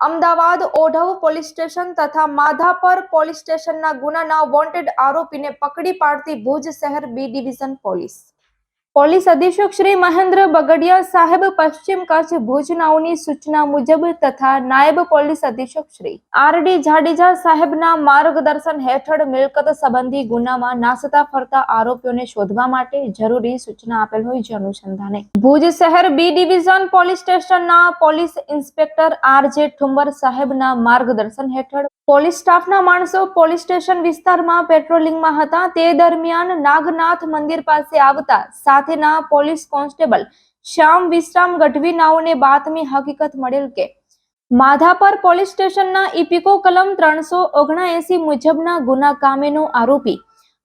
Ahmedabad Odhav police station તથા Madhapar police સ્ટેશનના ગુનાના વોન્ટેડ આરોપીને પકડી પાડતી ભુજ શહેર બી ડિવિઝન પોલીસ. પોલીસ અધિક્ષક શ્રી મહેન્દ્ર બગડિયા સાહેબ પશ્ચિમ કચ્છ ભુજનાઓની સૂચના મુજબ તથા નાયબ પોલીસ અધિક્ષક શ્રી આર ડી જાડેજા સાહેબના માર્ગદર્શન હેઠળ મિલકત સંબંધી ગુનામાં નાસતા ફરતા આરોપીઓને શોધવા માટે જરૂરી સૂચના આપેલ હોય જે અનુસંધાને. ભુજ શહેર બી ડિવિઝન પોલીસ સ્ટેશનના police inspector R J Thumbar સાહેબના માર્ગદર્શન હેઠળ પોલીસ સ્ટાફના માણસો પોલીસ સ્ટેશન વિસ્તારમાં પેટ્રોલિંગમાં હતા. તે દરમિયાન નાગનાથ મંદિર પાસે આવતા સાથેના પોલીસ કોન્સ્ટેબલ શ્યામ વિશ્રામ ગઢવી બાતમી હકીકત મળેલ કે માધાપર પોલીસ સ્ટેશનના ઇપિકો કલમ ત્રણસો ઓગણએસી મુજબના ગુના કામેનો આરોપી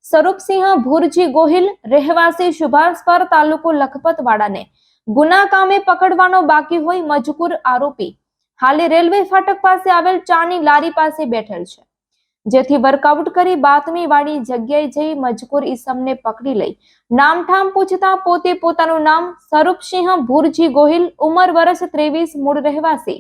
સ્વરૂપસિંહ ભુરજી ગોહિલ, રહેવાસી સુભાષપર તાલુકો લખપતવાડાને ગુના કામે પકડવાનો બાકી હોય મજકૂર આરોપી હાલે રેલવે ફાટક પાસે આવેલ ચાની લારી પાસે બેઠેલ છે. જેથી વર્કઆઉટ કરી બાતમી વાળી જગ્યાએ જઈ મજકૂર ઈસમને પકડી લઈ નામઠામ પૂછતા પોતે પોતાનું નામ સ્વરૂપસિંહ ભુરજી ગોહિલ, ઉંમર વર્ષ ત્રેવીસ, મૂળ રહેવાસી.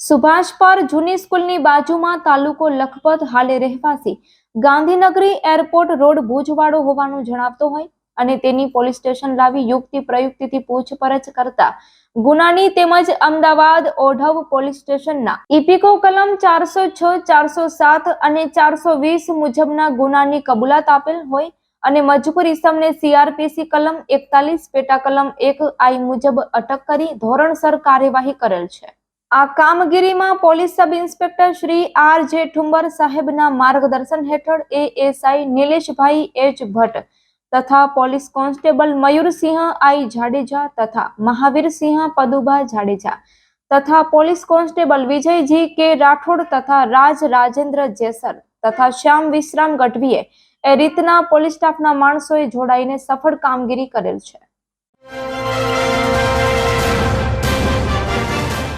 સુભાષ પર જૂની સ્કૂલની બાજુમાં તાલુકો લખપત, હાલે રહેવાસી. ગાંધીનગરી એરપોર્ટ રોડ ભુજવાડો હોવાનું જણાવતો હોય અને તેની પોલીસ સ્ટેશન લાવી યુક્તિ પ્રયુક્તિથી પૂછપરછ કરતા ગુનાની તેમજ અમદાવાદ ઓઢવ પોલીસ સ્ટેશનના ઇપિકો કલમ ચારસો છ, ચારસો સાત અને ચારસો વીસ મુજબના ગુનાની કબૂલાત આપેલ હોય અને મજબૂર ઇસમને સીઆરપીસી કલમ એકતાલીસ, પેટા કલમ એક આઈ મુજબ અટક કરી ધોરણસર કાર્યવાહી કરેલ છે. આ કામગીરીમાં police sub inspector Shri R J Thumbar સાહેબના માર્ગદર્શન હેઠળ એએસઆઈ નિલેશભાઈ એચ ભટ્ટ તથા police constable Mayursinh I Jadeja તથા મહાવીરસિંહ પદુભા જાડેજા તથા પોલીસ કોન્સ્ટેબલ વિજયજી કે રાઠોડ તથા રાજ રાજેન્દ્ર જેસર તથા શ્યામ વિશ્રામ ગઢવીએ એ રીતના પોલીસ સ્ટાફના માણસોએ જોડાઈને સફળ કામગીરી કરેલ છે.